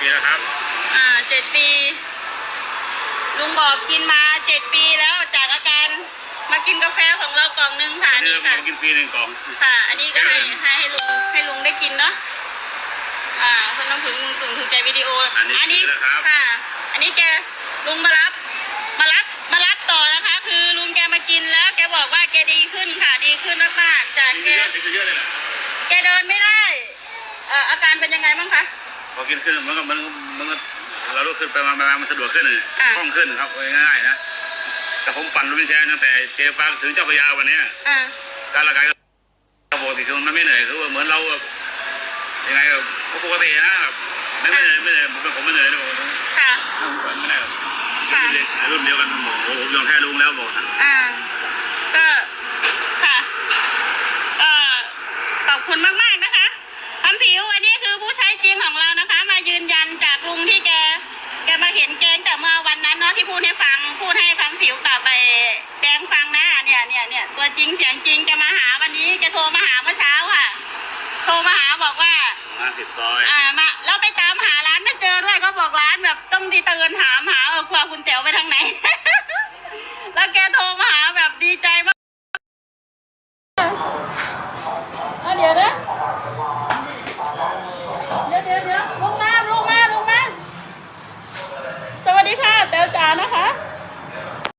ปีแล้วครับ อ่าเจ็ดปี ลุงบอกกินมาเจ็ดปีแล้วจากอาการมากินกาแฟของเรากล่องหนึงค่ะอันนี้นี่เราค่ะกินฟรีหนึ่งกล่อง ค่ะ อันนี้ก็ให้ให้ให้ลุงให้ลุงได้กินเนาะ อ่าคนน้ำผึ้งลุงตุ่งถูกใจวิดีโออันนี้นี้คือแล้วครับ ค่ะ อันนี้แกลุงมารับ มารับ มารับต่อนะคะ คือลุงแกมากินแล้วแกบอกว่าแกดีขึ้นค่ะ ดีขึ้นมากๆจากกินแกเยอะกินเยอะเลยแหละแกเดินไม่ได้เอ่ออาการเป็นยังไงบ้างคะ พอกินขึ้นมันก็มันมันก็เราลุกขึ้นไปมามามันสะดวกขึ้นเลยอะ คล่องขึ้นครับง่ายๆนะแต่ผมปั่นรถวินแชร์ตั้งแต่เจปางถึงเจ้าพระยาวันเนี้ยอ่าการละกายก็ปกติคือมันไม่เหนื่อยคือว่าเหมือนเราแบบยังไงแบบปกตินะครับไม่ไม่เหนื่อยไม่เหนื่อยผมเป็นผมไม่เหนื่อยนะผมค่ะไม่ได้หรอกค่ะ รุ่นเดียวกันผมโอ้โหผมยอมแพ้ลุงแล้วบอกอ่า ก็ ค่ะก็ขอบคุณมาก ๆ นะคะคำผิวอันนี้คือผู้ใช้จริ งของเรานะคะ มายืนยันจากลุงที่แกแกมาเห็นแกงแต่เมื่อวันนั้นเนาะที่พูดให้ฟังพูดให้คำผิวกลับไปแกงฟังนะเนี่ยเนี่ยเนี่ยตัวจริงเสียงจริงแกมาหาวันนี้แกโทรมาหาเมื่อเช้าค่ะ โทรมาหาบอกว่ามาสิบซอยอ่ามาแล้วไปตามหาร้านไม่เจอด้วยเขาบอกร้านแบบต้องดีเตือนถามหา นะคะ